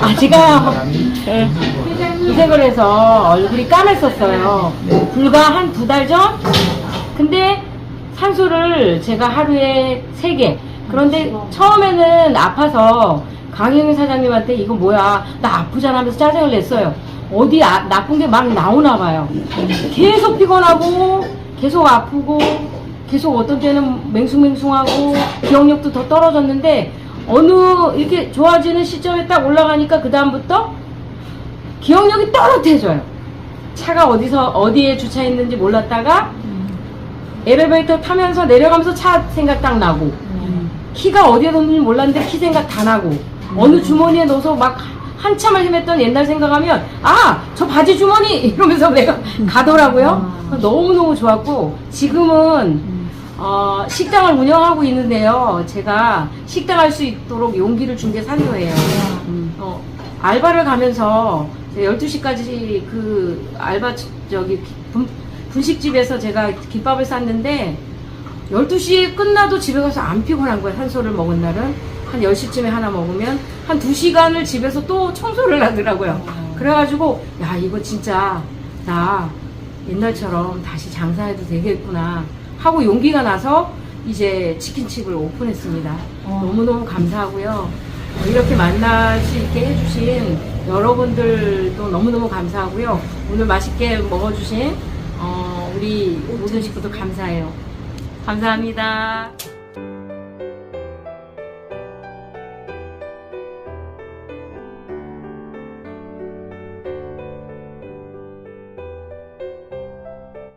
아, 제가 예, 이색을 해서 얼굴이 까맸었어요. 불과 한 두 달 전? 근데 산소를 제가 하루에 세 개. 그런데 처음에는 아파서 강영희 사장님한테 이거 뭐야 나 아프잖아 하면서 짜증을 냈어요. 어디 아- 나쁜 게 막 나오나 봐요. 계속 피곤하고 계속 아프고 계속 어떤 때는 맹숭맹숭하고 기억력도 더 떨어졌는데 어느 이렇게 좋아지는 시점에 딱 올라가니까 그 다음부터 기억력이 떨어져요. 차가 어디서 어디에 주차했는지 몰랐다가 엘리베이터 타면서 내려가면서 차 생각 딱 나고 키가 어디에 뒀는지 몰랐는데 키 생각 다 나고 어느 주머니에 넣어서 막 한참을 헤맸던 옛날 생각하면 아 저 바지 주머니! 이러면서 내가 가더라고요. 너무너무 좋았고 지금은 어, 식당을 운영하고 있는데요. 제가 식당 할 수 있도록 용기를 준게 산소예요. 어, 알바를 가면서 12시까지 그 알바 저기 분, 분식집에서 제가 김밥을 쌌는데 12시에 끝나도 집에 가서 안 피곤한 거야 산소를 먹은 날은. 한 10시쯤에 하나 먹으면 한 2시간을 집에서 또 청소를 하더라고요. 그래가지고 야 이거 진짜 나 옛날처럼 다시 장사해도 되겠구나 하고 용기가 나서 이제 치킨집을 오픈했습니다. 너무너무 감사하고요. 어, 이렇게 만날 수 있게 해주신 여러분들도 너무너무 감사하고요. 오늘 맛있게 먹어주신 어, 우리 모든 식구도 감사해요. 감사합니다.